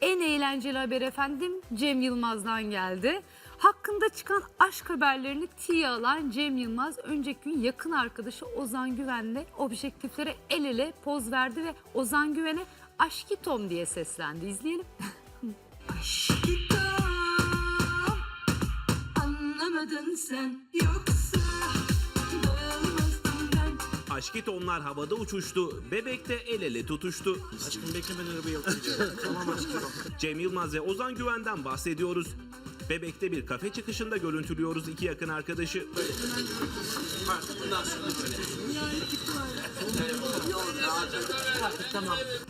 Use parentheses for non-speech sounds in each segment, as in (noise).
en eğlenceli haber efendim Cem Yılmaz'dan geldi. Hakkında çıkan aşk haberlerini tiye alan Cem Yılmaz önceki gün yakın arkadaşı Ozan Güven'le objektiflere el ele poz verdi ve Ozan Güven'e aşkitom diye seslendi. İzleyelim. (laughs) Aşkım anlamadın sen yoksa ben Aşkı tonlar havada uçuştu, bebekte el ele tutuştu. Aşkım beklemeden arabayı (laughs) tamam aşkım. Cem Yılmaz ve Ozan Güven'den bahsediyoruz. Bebekte bir kafe çıkışında görüntülüyoruz iki yakın arkadaşı.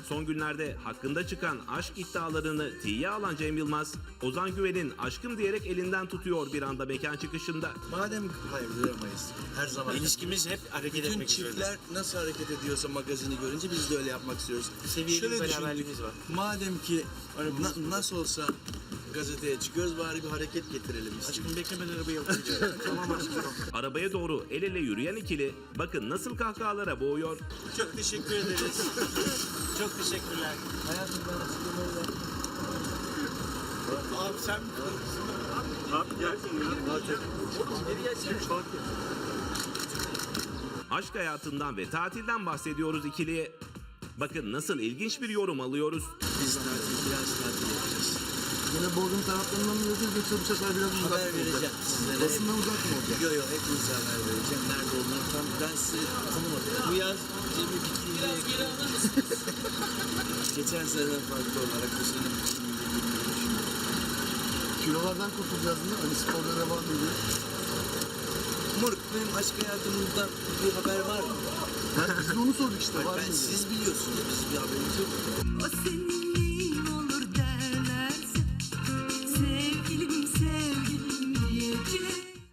Son günlerde hakkında çıkan aşk iddialarını tiye alan Cem Yılmaz, Ozan Güven'in aşkım diyerek elinden tutuyor bir anda mekan çıkışında. Madem hayır duyamayız. Her zaman. İlişkimiz hep hareket Bütün etmek üzere. çiftler nasıl hareket ediyorsa magazini görünce biz de öyle yapmak istiyoruz. Seviyeli bir düşündük, beraberliğimiz var. Madem ki na- nasıl olsa gazeteye çıkıyoruz bari bir hareket getirelim. Aşkım beklemeden arabayı gideceğim. (laughs) tamam aşkım. Arabaya doğru el ele yürüyen ikili, bakın nasıl kahkahalara boğuyor. Çok teşekkür ederiz. Çok teşekkürler. Hayatım ben açıklamayı ver. Abi sen Aşk hayatından ve tatilden bahsediyoruz ikiliye. Bakın nasıl ilginç bir yorum alıyoruz. Biz tatil, biraz tatil Yine Bodrum taraflarından mı yürüdünüz yoksa bu sefer biraz uzak Haber mı olacak? vereceğim sizlere. Basından uzak mı olacak? Yok yok hepinize haber vereceğim. Nerede olduğunu tam ben size konum atıyorum. Bu yaz Cem'i bittiğinde yakaladım. (laughs) Geçen seneden farklı olarak bu sene Kilolardan kurtulacağız mı? Hani sporda devam ediyor. Moruk benim aşk hayatımda bir haber var mı? Ben, biz de onu sorduk işte. Var Ben mı? siz biliyorsunuz biz bir haberimiz yok. O seninle